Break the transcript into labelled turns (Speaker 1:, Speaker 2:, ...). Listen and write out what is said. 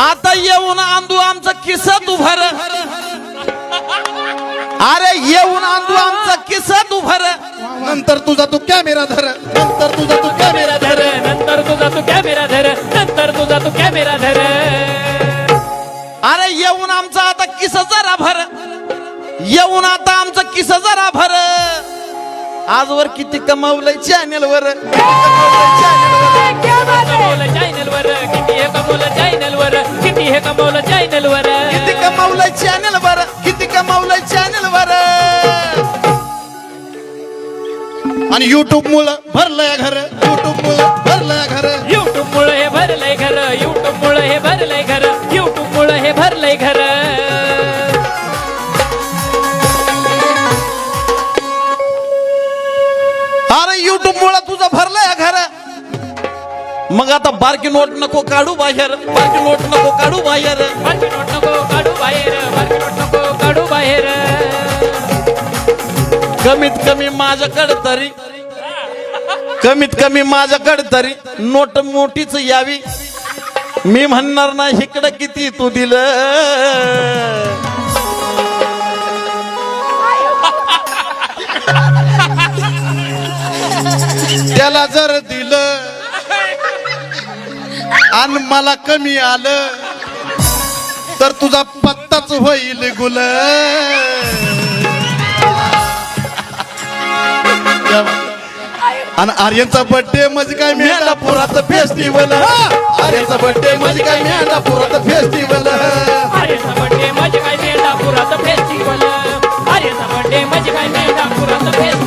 Speaker 1: आता येऊन आंदू आमचा किस्सा तू भर अरे येऊन आंदू आमचा किस्सा तू भर
Speaker 2: नंतर तुझा तू कॅमेरा धर. नंतर तुझा तू कॅमेरा धर.
Speaker 3: धर नंतर तुझा तू कॅमेरा धर. नंतर तुझा तू कॅमेरा धर.
Speaker 1: अरे येऊन आमचा आता किस्सा जरा भर. येऊन आता आमचा किस्सा जरा भर. आजवर किती कमावलंय चॅनेल वर.
Speaker 3: कमवलं चॅनल वर. किती हे कमवलं चॅनल वर. किती कमवलं चॅनल वर?
Speaker 1: किती कमावलंय चॅनेल वर? किती कमावलंय चॅनेल वर?
Speaker 2: आणि युट्यूब मुळे भरलंय घर. युट्यूब मुळे भरलंय घर.
Speaker 3: युट्यूब मुळे हे भरलंय घर. युट्यूब मुळे हे भरलंय घर. युट्यूब मुळे हे भरलंय घर.
Speaker 1: अरे युट्यूब मुळे तुझं भरलंय घर. मग आता बारकी नोट नको काढू बाहेर बारकी नोट नको काढू बाहेर.
Speaker 3: बारकी नोट नको काढू बाहेर बारकी नोट नको काढू बाहेर.
Speaker 1: कमीत कमी माझ्याकडे तरी कमीत कमी माझ्याकडे तरी नोट मोठीच यावी. मी म्हणणार नाही इकडं किती तू दिलं.
Speaker 2: त्याला जर दिलं आणि मला कमी आलं तर तुझा पत्ताच होईल गुल. आणि आर्यनचा बर्थडे म्हणजे काय? मेंढापुरात फेस्टिवल आर्यनचा बर्थडे म्हणजे काय? मेंढापुरात फेस्टिवल
Speaker 3: आर्यचा बर्थडे म्हणजे काय? फेस्टिवल आर्यचा बर्थडे म्हणजे काय? मेंढापुरात फेस्टिवल